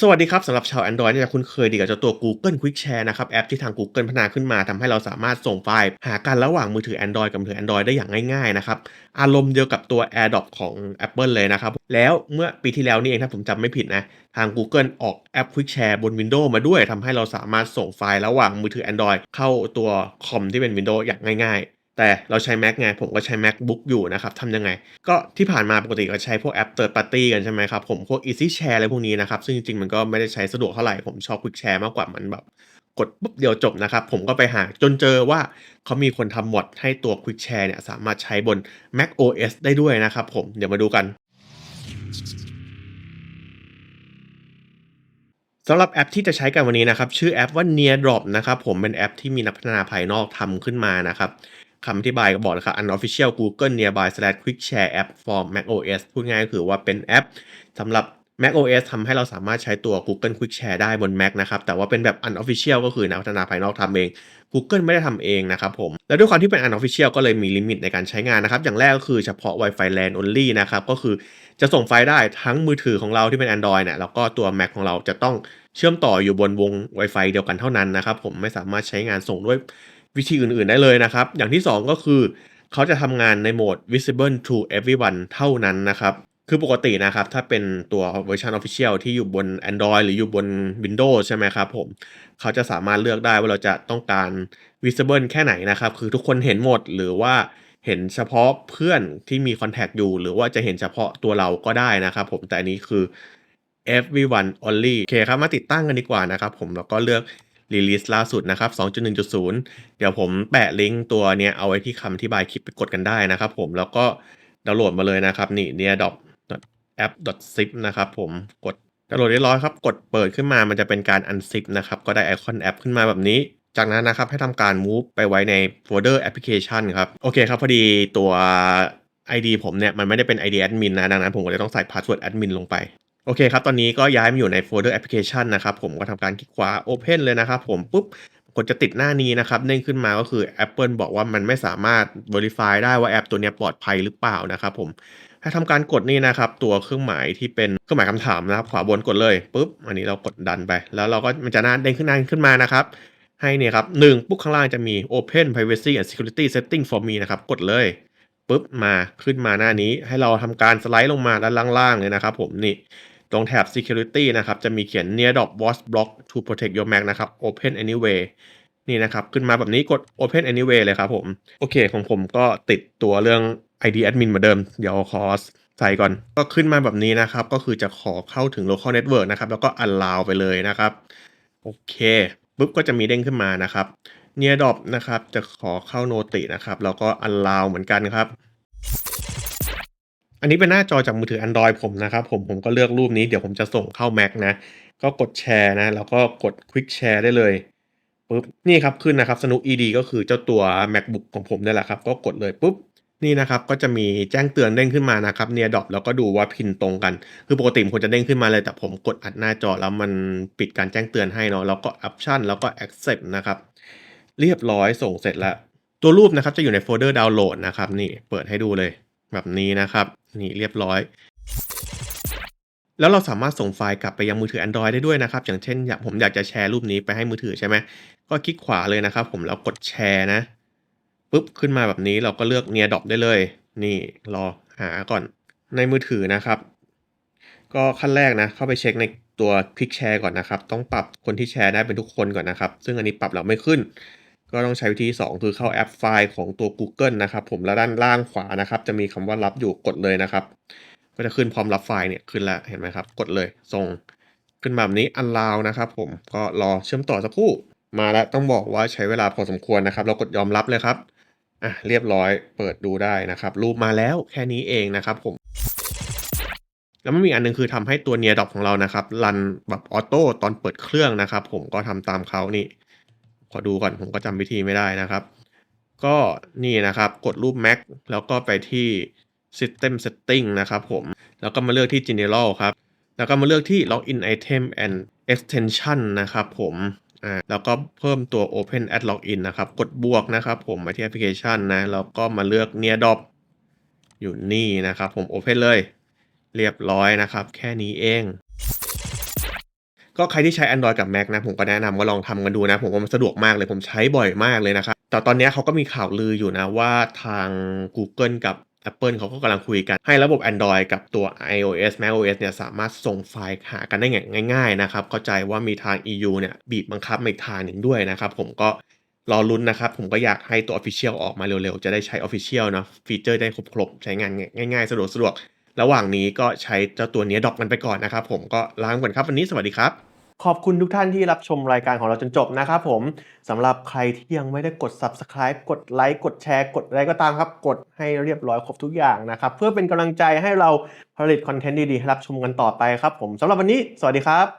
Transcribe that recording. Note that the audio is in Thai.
สวัสดีครับสำหรับชาว Android เนี่ยจะคุ้นเคยดีกับเจ้าตัว Google Quick Share นะครับแอปที่ทาง Google พัฒนาขึ้นมาทำให้เราสามารถส่งไฟล์ หากันระหว่างมือถือ Android กับมือถือ Android ได้อย่างง่ายๆนะครับอารมณ์เดียวกับตัว AirDrop ของ Apple เลยนะครับ แล้วเมื่อปีที่แล้วนี่เองถ้าผมจำไม่ผิดนะ ทาง Google ออกแอป Quick Share บน Windows มาด้วยทำให้เราสามารถส่งไฟล์ระหว่างมือถือ Android เข้าตัวคอมที่เป็น Windows อย่างง่ายๆ แต่เราใช้ Mac ไง ผมก็ใช้ MacBook อยู่นะครับทำยังไง ก็ที่ผ่านมาปกติก็ใช้พวกแอป Third Party กันใช่ไหมครับ ผมพวก Easy Share อะไรพวกนี้นะครับ ซึ่งจริงๆ มันก็ไม่ได้ใช้สะดวกเท่าไหร่ ผมชอบ Quick Share มากกว่ามันแบบ กดปุ๊บเดียวจบนะครับ ผมก็ไปหาจนเจอว่าเขามีคนทำ mod ให้ตัว Quick Share เนี่ยสามารถใช้บน Mac OS ได้ด้วยนะครับผมเดี๋ยวมาดูกันสำหรับแอปที่จะใช้กันวันนี้นะครับ ชื่อแอปว่า Neardrop นะครับผมเป็นแอปที่มีนักพัฒนาภายนอกทำขึ้นมานะครับ คำอธิบายก็บอกเลยครับ unofficial Google Nearby slash Quick Share App for macOS พูดง่ายก็คือว่าเป็นแอปสำหรับ macOS ทำให้เราสามารถใช้ตัว Google Quick Share ได้บน Mac นะครับ แต่ว่าเป็นแบบ unofficial ก็คือนักพัฒนาภายนอกทำเอง Google ไม่ได้ทำเองนะครับผม แล้วด้วยความที่เป็น unofficial ก็เลยมีลิมิตในการใช้งานนะครับ อย่างแรกก็คือเฉพาะ Wi-Fi LAN only นะครับ ก็คือจะส่งไฟล์ได้ทั้งมือถือของเราที่เป็น Android เนี่ย แล้วก็ตัว Mac ของเราจะต้องเชื่อมต่ออยู่บนวง Wi-Fi เดียวกันเท่านั้นนะครับผม ไม่สามารถใช้งานส่งด้วย วิธีอื่นๆได้เลยนะครับ อย่างที่ 2 ก็คือ เขาจะทำงานในโหมด visible to everyone เท่านั้นนะครับ คือปกตินะครับ ถ้าเป็นตัวเวอร์ชัน Official ที่อยู่บน Android หรืออยู่บน Windows ใช่ไหมครับผม เขาจะสามารถเลือกได้ว่าเราจะต้องการ visible แค่ไหนนะครับ คือทุกคนเห็นหมดหรือว่าเห็นเฉพาะเพื่อนที่มี contact อยู่ หรือว่าจะเห็นเฉพาะตัวเราก็ได้นะครับผมแต่อันนี้คือ everyone only โอเคครับ มาติดตั้งกันดีกว่านะครับผมแล้วก็เลือก release ล่าสุดนะครับ 2.1.0 เดี๋ยวผมแปะลิงก์ตัวเนี้ยเอาไว้ที่คำอธิบายคลิปไปกดกันได้นะครับผมแล้วก็ดาวน์โหลดมาเลยนะครับ นี่ neardop.app.zip นะครับผมกดดาวน์โหลดเรียบร้อยครับ กดเปิดขึ้นมามันจะเป็นการ unzip นะครับ ก็ได้ไอคอนแอปขึ้นมาแบบนี้ จากนั้นนะครับให้ทำการ move ไปไว้ในโฟลเดอร์แอปพลิเคชันครับ โอเคครับพอดีตัว ID ผมเนี่ยมันไม่ได้เป็น ID admin นะ ดังนั้นผมก็เลยต้องใส่ password admin ลงไป โอเคครับ ตอนนี้ก็ย้ายมาอยู่ในโฟลเดอร์แอปพลิเคชันนะครับ ผมก็ทำการคลิกขวา Open เลยนะครับผมปุ๊บกดจะติดหน้านี้นะครับเด้งขึ้นมาก็คือ Apple บอกว่ามันไม่สามารถ Verify ได้ว่าแอปตัวนี้ปลอดภัยหรือเปล่านะครับผมถ้าทำการกดนี่นะครับ ตัวเครื่องหมายที่เป็นเครื่องหมายคำถามนะครับ ขวาบนกดเลยปุ๊บอันนี้เรากดดันไป แล้วเราก็มันจะหน้าเด้งขึ้นหน้าขึ้นมานะครับ ให้เนี่ยครับหนึ่งปุ๊บข้างล่างจะมี Open Privacy and Security Setting for me นะครับ กดเลยปุ๊บมาขึ้นมาหน้านี้ ให้เราทำการสไลด์ลงมาด้านล่างๆเลยนะครับ ผมนี่ รงแถบ security นะครับ จะมีเขียน near dot watch block to protect your Mac นะครับ open anyway นี่นะครับ ขึ้นมาแบบนี้กด open anyway เลยครับผม โอเคของผมก็ติดตัวเรื่อง ID admin เหมือนเดิม เดี๋ยวขอใส่ก่อน ก็ขึ้นมาแบบนี้นะครับ ก็คือจะขอเข้าถึง local network นะครับ แล้วก็ allow ไปเลยนะครับ โอเค ปุ๊บก็จะมีเด้งขึ้นมานะครับ near dot นะครับ จะขอเข้าโนตินะครับ แล้วก็ allow เหมือนกันครับ อันนี้เป็นหน้าจอจากมือถือ Android ผมนะครับ ผมผมก็เลือกรูปนี้เดี๋ยวผมจะส่งเข้า Mac นะ ก็กดแชร์นะ แล้วก็กด Quick Share ได้เลยปุ๊บนี่ครับขึ้นนะครับ Snook ED ก็คือเจ้าตัว MacBook ของผมนี่แหละครับ ก็กดเลยปุ๊บนี่นะครับก็จะมีแจ้งเตือนเด้งขึ้นมานะครับเนียดอปแล้วก็ดูว่าพินตรงกัน คือปกติมันควรจะเด้งขึ้นมาเลย แต่ผมกดอัดหน้าจอแล้วมันปิดการแจ้งเตือนให้เนาะแล้วก็ Option แล้วก็ Accept นะครับเรียบร้อยส่งเสร็จแล้ว ตัวรูปนะครับจะอยู่ในโฟลเดอร์ดาวน์โหลดนะครับนี่เปิดให้ดูเลย แบบนี้นะครับ นี่เรียบร้อย แล้วเราสามารถส่งไฟล์กลับไปยังมือถือ Android ได้ด้วยนะครับ อย่างเช่นผมอยากจะแชร์รูปนี้ไปให้มือถือใช่ไหมก็คลิกขวาเลยนะครับ ผมแล้วกดแชร์นะปุ๊บขึ้นมาแบบนี้เราก็เลือก Near Drop ได้เลย นี่รอหาก่อนในมือถือนะครับ ก็ขั้นแรกนะ เข้าไปเช็คในตัวคลิกแชร์ก่อนนะครับ ต้องปรับคนที่แชร์ได้เป็นทุกคนก่อนนะครับ ซึ่งอันนี้ปรับแล้วไม่ขึ้น ก็ต้องใช้วิธี2คือเข้าแอปไฟล์ของตัว Google นะครับ ผมแล้วด้านล่างขวานะครับ จะมีคำว่ารับอยู่กดเลยนะครับ ก็จะขึ้นพร้อมรับไฟล์เนี่ยขึ้นแล้วเห็นไหมครับ กดเลยส่งขึ้นมาแบบนี้ allow นะครับ ผมก็รอเชื่อมต่อสักครู่มาแล้วต้องบอกว่าใช้เวลาพอสมควรนะครับ เรากดยอมรับเลยครับอะเรียบร้อยเปิดดูได้นะครับ รูปมาแล้วแค่นี้เองนะครับผม แล้วมันมีอันหนึงคือทำให้ตัวเนียดอปของเรานะครับรันแบบออโต้ตอนเปิดเครื่องนะครับ ผมก็ทำตามเขานี่ อดูก่อนผมก็จำวิธีไม่ได้นะครับ ก็นี่นะครับกดรูป Mac แล้วก็ไปที่ System Setting นะครับผม แล้วก็มาเลือกที่ General ครับ แล้วก็มาเลือกที่ Login Item and Extension นะครับผมอ่าแล้วก็เพิ่มตัว Open at Login นะครับ กดบวกนะครับผมมาที่แอปพลิเคชันนะ แล้วก็มาเลือก Near Drop อยู่นี่นะครับผม Open เลย เรียบร้อยนะครับ แค่นี้เอง ก็ใครที่ใช้ Android กับ Mac นะ ผมก็แนะนำว่าลองทำกันดูนะ ผมว่ามันสะดวกมากเลยผมใช้บ่อยมากเลยนะครับ แต่ตอนนี้เขาก็มีข่าวลืออยู่นะว่าทางกูเกิลกับ Apple เขาก็กำลังคุยกันให้ระบบ Android กับตัว iOS macOS เนี่ยสามารถส่งไฟล์หากันได้อย่างง่ายๆนะครับ เข้าใจว่ามีทาง EU เนี่ยบีบบังคับมาอีกทางหนึ่งด้วยนะครับ ผมก็รอลุ้นนะครับ ผมก็อยากให้ตัว Official ออกมาเร็วๆ จะได้ใช้ Official เนาะฟีเจอร์ได้ครบๆ ใช้งานง่ายๆ สะดวกๆ ระหว่างนี้ก็ใช้เจ้าตัว Near Drop กันไปก่อนนะครับ ผมก็ล้าไปก่อนครับวันนี้สวัสดีครับ ขอบคุณทุกท่านที่รับชมรายการของเราจนจบนะครับผมสำหรับใครที่ยังไม่ได้กด Subscribe กดไลค์กดแชร์กดอะไรก็ตามครับ กดให้เรียบร้อยครบทุกอย่างนะครับ เพื่อเป็นกำลังใจให้เราผลิตคอนเทนต์ดีๆให้รับชมกันต่อไปครับผมสำหรับวันนี้ สวัสดีครับ